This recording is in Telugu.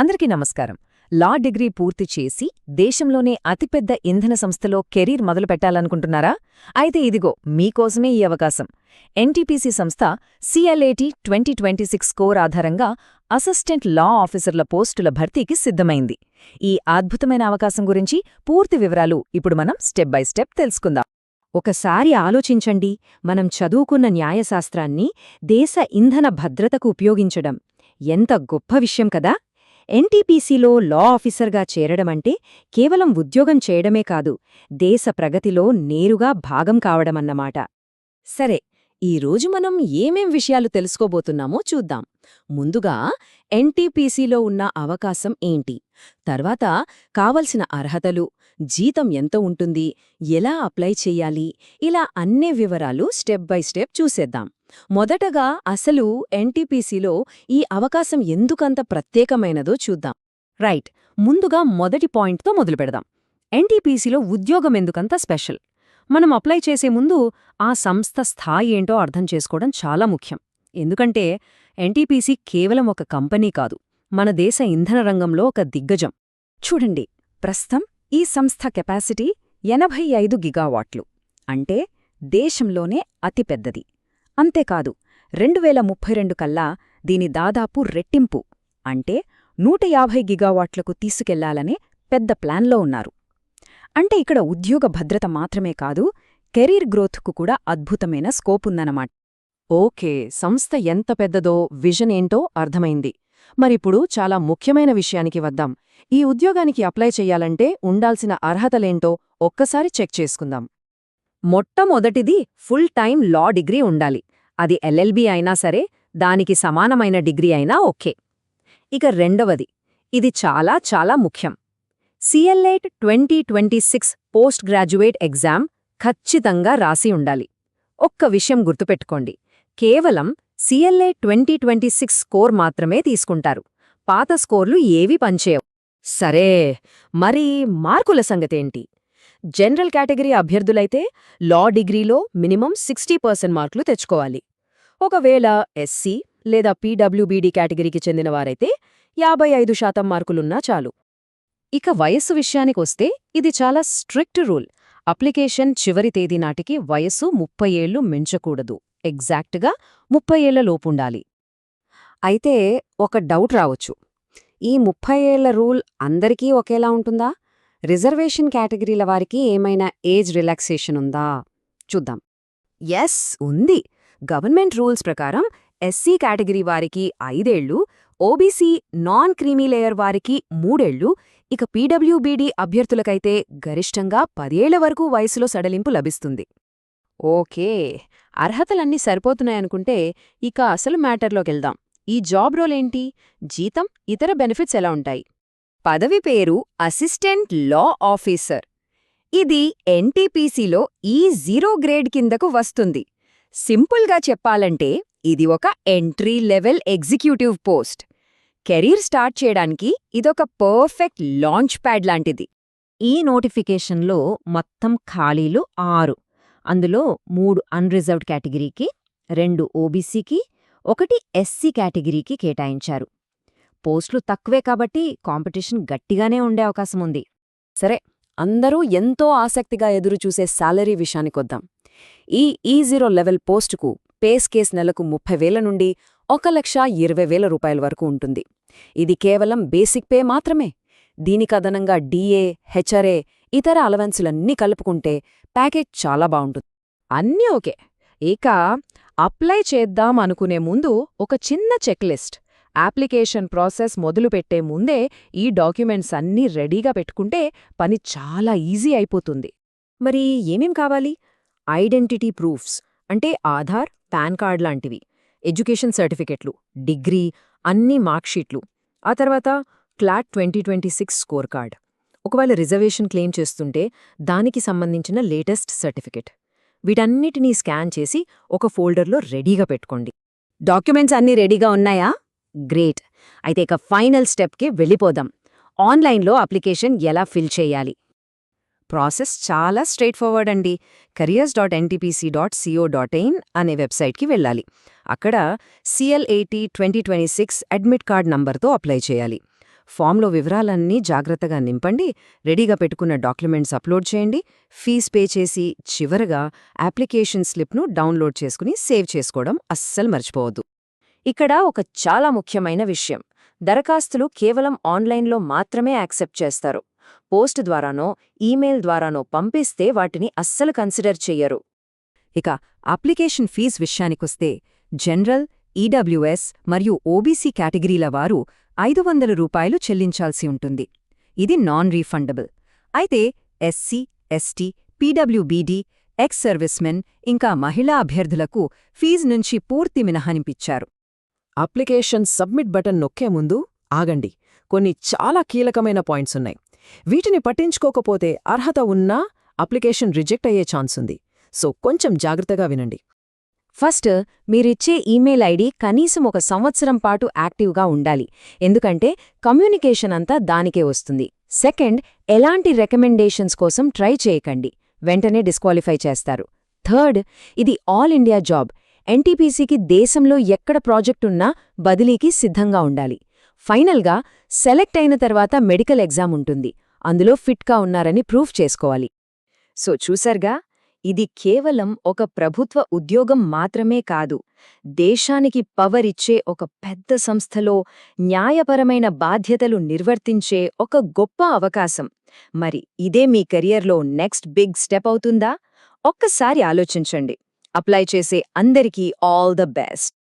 అందరికీ నమస్కారం. లా డిగ్రీ పూర్తి చేసి దేశంలోనే అతిపెద్ద ఇంధన సంస్థలో కెరీర్ మొదలుపెట్టాలనుకుంటున్నారా? అయితే ఇదిగో మీకోసమే ఈ అవకాశం. ఎన్టీపీసీ సంస్థ CLAT twenty twenty six score ఆధారంగా అసిస్టెంట్ లా ఆఫీసర్ల పోస్టుల భర్తీకి సిద్ధమైంది. ఈ అద్భుతమైన అవకాశం గురించి పూర్తి వివరాలు ఇప్పుడు మనం స్టెప్ బై స్టెప్ తెలుసుకుందాం. ఒకసారి ఆలోచించండి. మనం చదువుకున్న న్యాయశాస్త్రాన్ని దేశ ఇంధన భద్రతకు ఉపయోగించడం ఎంత గొప్ప విషయం కదా! ఎన్టీపీసీలో లా ఆఫీసర్గా చేరడమంటే కేవలం ఉద్యోగం చేయడమే కాదు దేశ ప్రగతిలో నేరుగా భాగం కావడమన్నమాట. సరే ఈరోజు మనం ఏమేం విషయాలు తెలుసుకోబోతున్నామో చూద్దాం. ముందుగా ఎన్టీపీసీలో ఉన్న అవకాశం ఏంటి? తర్వాత కావలసిన అర్హతలు జీతం ఎంత ఉంటుంది ఎలా అప్లై చెయ్యాలి ఇలా అన్ని వివరాలు స్టెప్ బై స్టెప్ చూసేద్దాం. మొదటగా అసలు ఎన్టీపీసీలో ఈ అవకాశం ఎందుకంత ప్రత్యేకమైనదో చూద్దాం. రైట్ ముందుగా మొదటి పాయింట్తో మొదలుపెడదాం. ఎన్టీపీసీలో ఉద్యోగం ఎందుకంత స్పెషల్? మనం అప్లై చేసే ముందు ఆ సంస్థ స్థాయి ఏంటో అర్థం చేసుకోవడం చాలా ముఖ్యం. ఎందుకంటే ఎన్టీపీసీ కేవలం ఒక కంపెనీ కాదు మన దేశ ఇంధన రంగంలో ఒక దిగ్గజం. చూడండి ప్రస్తుతం ఈ సంస్థ కెపాసిటీ ఎనభై ఐదు గిగావాట్లు. అంటే దేశంలోనే అతిపెద్దది. అంతేకాదు రెండు వేల ముప్పై రెండు కల్లా దీని దాదాపు రెట్టింపు అంటే నూట యాభై గిగావాట్లకు తీసుకెళ్ళాలనే పెద్ద ప్లాన్లో ఉన్నారు. అంటే ఇక్కడ ఉద్యోగ భద్రత మాత్రమే కాదు కెరీర్ గ్రోత్కు కూడా అద్భుతమైన స్కోప్ ఉందన్నమాట ఓకే సంస్థ ఎంత పెద్దదో విజన్ ఏంటో అర్థమైంది. మరిప్పుడు చాలా ముఖ్యమైన విషయానికి వద్దాం. ఈ ఉద్యోగానికి అప్లై చెయ్యాలంటే ఉండాల్సిన అర్హతలేంటో ఒక్కసారి చెక్ చేసుకుందాం. మొట్టమొదటిది ఫుల్ టైం లా డిగ్రీ ఉండాలి. అది ఎల్ఎల్బి అయినా సరే దానికి సమానమైన డిగ్రీ అయినా ఓకే. ఇక రెండవది ఇది చాలా చాలా ముఖ్యం. CLAT twenty twenty six post graduate exam ఖచ్చితంగా రాసి ఉండాలి. ఒక్క విషయం గుర్తుపెట్టుకోండి కేవలం CLAT twenty twenty six score మాత్రమే తీసుకుంటారు. పాత స్కోర్లు ఏవీ పనిచేయవు. సరే మరి మార్కుల సంగతేంటి? జనరల్ కేటగిరీ అభ్యర్థులైతే లా డిగ్రీలో మినిమం సిక్స్టీ పర్సెంట్ మార్కులు తెచ్చుకోవాలి. ఒకవేళ ఎస్సీ లేదా పీడబ్ల్యూబీడీ కేటగిరీకి చెందినవారైతే యాభై ఐదు శాతం మార్కులున్నా చాలు. ఇక వయస్సు విషయానికొస్తే ఇది చాలా స్ట్రిక్ట్ రూల్. అప్లికేషన్ చివరి తేదీ నాటికి వయస్సు ముప్పై ఏళ్ళు మించకూడదు. ఎగ్జాక్ట్గా ముప్పై ఏళ్ళ లోపుండాలి. అయితే ఒక డౌట్ రావచ్చు. ఈ ముప్పై ఏళ్ళ రూల్ అందరికీ ఒకేలా ఉంటుందా? రిజర్వేషన్ కేటగిరీల వారికి ఏమైనా ఏజ్ రిలాక్సేషన్ ఉందా? చూద్దాం. ఎస్ ఉంది. గవర్నమెంట్ రూల్స్ ప్రకారం ఎస్సీ కేటగిరీ వారికి ఐదేళ్ళు ఓబీసీ నాన్ క్రీమీ లేయర్ వారికి మూడేళ్ళు ఇక పీడబ్ల్యూబీడీ అభ్యర్థులకైతే గరిష్టంగా పదేళ్ళ వరకు వయసులో సడలింపు లభిస్తుంది. ఓకే. అర్హతలన్నీ సరిపోతున్నాయనుకుంటే ఇక అసలు మ్యాటర్లోకెళ్దాం. ఈ జాబ్ రోలేంటి? జీతం ఇతర బెనిఫిట్స్ ఎలా ఉంటాయి? పదవి పేరు అసిస్టెంట్ లా ఆఫీసర్. ఇది ఎన్టీపీసీలో ఈ జీరో గ్రేడ్ కిందకు వస్తుంది. సింపుల్గా చెప్పాలంటే ఇది ఒక entry level executive post. Career start చేయడానికి ఇదొక పర్ఫెక్ట్ లాంచ్ ప్యాడ్ లాంటిది. ఈ నోటిఫికేషన్లో మొత్తం ఖాళీలు ఆరు. అందులో మూడు అన్రిజర్వ్డ్ కేటగిరీకి రెండు ఓబీసీకి ఒకటి ఎస్సీ కేటగిరీకి కేటాయించారు. పోస్టులు తక్కువే కాబట్టి కాంపిటీషన్ గట్టిగానే ఉండే అవకాశం ఉంది. సరే అందరూ ఎంతో ఆసక్తిగా ఎదురుచూసే శాలరీ విషయానికొద్దాం. ఈ ఈ జీరో లెవెల్ పోస్టుకు పేస్ కేస్ నెలకు ముప్పై వేల నుండి ఒక లక్ష ఇరవై వేల రూపాయల వరకు ఉంటుంది. ఇది కేవలం బేసిక్ పే మాత్రమే. దీనికదనంగా డీఏ హెచ్ఆర్ఏ ఇతర అలవెన్సులన్నీ కలుపుకుంటే ప్యాకేజ్ చాలా బావుంటుంది అన్నీ ఓకే. ఇక అప్లై చేద్దాం అనుకునే ముందు ఒక చిన్న చెక్ లిస్ట్ అప్లికేషన్ ప్రాసెస్ మొదలుపెట్టే ముందే ఈ డాక్యుమెంట్స్ అన్నీ రెడీగా పెట్టుకుంటే పని చాలా ఈజీ అయిపోతుంది. మరి ఏమేం కావాలి? ఐడెంటిటీ ప్రూఫ్స్ అంటే ఆధార్ పాన్ కార్డ్ లాంటివి ఎడ్యుకేషన్ సర్టిఫికెట్లు డిగ్రీ అన్ని మార్క్షీట్లు ఆ తర్వాత CLAT twenty twenty six score card. ఒకవేళ రిజర్వేషన్ క్లెయిమ్ చేస్తుంటే దానికి సంబంధించిన లేటెస్ట్ సర్టిఫికెట్. వీటన్నిటినీ స్కాన్ చేసి ఒక ఫోల్డర్లో రెడీగా పెట్టుకోండి. డాక్యుమెంట్స్ అన్నీ రెడీగా ఉన్నాయా? గ్రేట్. అయితే ఇక ఫైనల్ స్టెప్కి వెళ్ళిపోదాం. ఆన్లైన్లో అప్లికేషన్ ఎలా ఫిల్ చేయాలి? ప్రాసెస్ చాలా స్ట్రైట్ ఫార్వర్డ్ అండి. Careers dot NTPC dot CO dot in అనే వెబ్సైట్కి వెళ్ళాలి. అక్కడ CLAT twenty twenty six admit card నంబర్తో అప్లై చేయాలి. ఫామ్లో వివరాలన్నీ జాగ్రత్తగా నింపండి. రెడీగా పెట్టుకున్న డాక్యుమెంట్స్ అప్లోడ్ చేయండి. ఫీజ్ పే చేసి చివరగా అప్లికేషన్ స్లిప్ను డౌన్లోడ్ చేసుకుని సేవ్ చేసుకోవడం అస్సలు మర్చిపోవద్దు. ఇక్కడ ఒక చాలా ముఖ్యమైన విషయం. దరఖాస్తులు కేవలం ఆన్లైన్లో మాత్రమే యాక్సెప్ట్ చేస్తారు. పోస్ట్ ద్వారానో ఈమెయిల్ ద్వారానో పంపిస్తే వాటిని అస్సలు కన్సిడర్ చెయ్యరు. ఇక అప్లికేషన్ ఫీజ్ విషయానికొస్తే జనరల్ ఈడబ్ల్యూఎస్ మరియు ఓబీసీ కేటగిరీల వారు ఐదు వందల రూపాయలు చెల్లించాల్సి ఉంటుంది. ఇది నాన్ రీఫండబుల్ అయితే ఎస్సీ ఎస్టీ పీడబ్ల్యూబీడీ ఎక్స్ సర్వీస్మెన్ ఇంకా మహిళా అభ్యర్థులకు ఫీజు నుంచి పూర్తి మినహానింపించారు అప్లికేషన్ సబ్మిట్ బటన్ నొక్కే ముందు ఆగండి. కొన్ని చాలా కీలకమైన పాయింట్స్ ఉన్నాయి. వీటిని పట్టించుకోకపోతే అర్హత ఉన్నా అప్లికేషన్ రిజెక్ట్ అయ్యే ఛాన్స్ ఉంది. సో కొంచెం జాగ్రత్తగా వినండి. ఫస్ట్ మీరిచ్చే ఈమెయిల్ ఐడి కనీసం ఒక సంవత్సరం పాటు యాక్టివ్గా ఉండాలి. ఎందుకంటే కమ్యూనికేషన్ అంతా దానికే వస్తుంది. సెకండ్ ఎలాంటి రికమెండేషన్స్ కోసం ట్రై చేయకండి. వెంటనే డిస్క్వాలిఫై చేస్తారు. థర్డ్ ఇది ఆల్ ఇండియా జాబ్. ఎన్టీపీసీకి దేశంలో ఎక్కడ ప్రాజెక్టున్నా బదిలీకి సిద్ధంగా ఉండాలి. ఫైనల్గా సెలెక్ట్ అయిన తర్వాత మెడికల్ ఎగ్జామ్ ఉంటుంది. అందులో ఫిట్గా ఉన్నారని ప్రూఫ్ చేసుకోవాలి. సో చూసర్గా? ఇది కేవలం ఒక ప్రభుత్వ ఉద్యోగం మాత్రమే కాదు. దేశానికి పవర్ ఇచ్చే ఒక పెద్ద సంస్థలో న్యాయపరమైన బాధ్యతలు నిర్వర్తించే ఒక గొప్ప అవకాశం. మరి ఇదే మీ కెరియర్లో నెక్స్ట్ బిగ్ స్టెప్ అవుతుందా? ఒక్కసారి ఆలోచించండి. అప్లై చేసే అందరికీ ఆల్ ద బెస్ట్.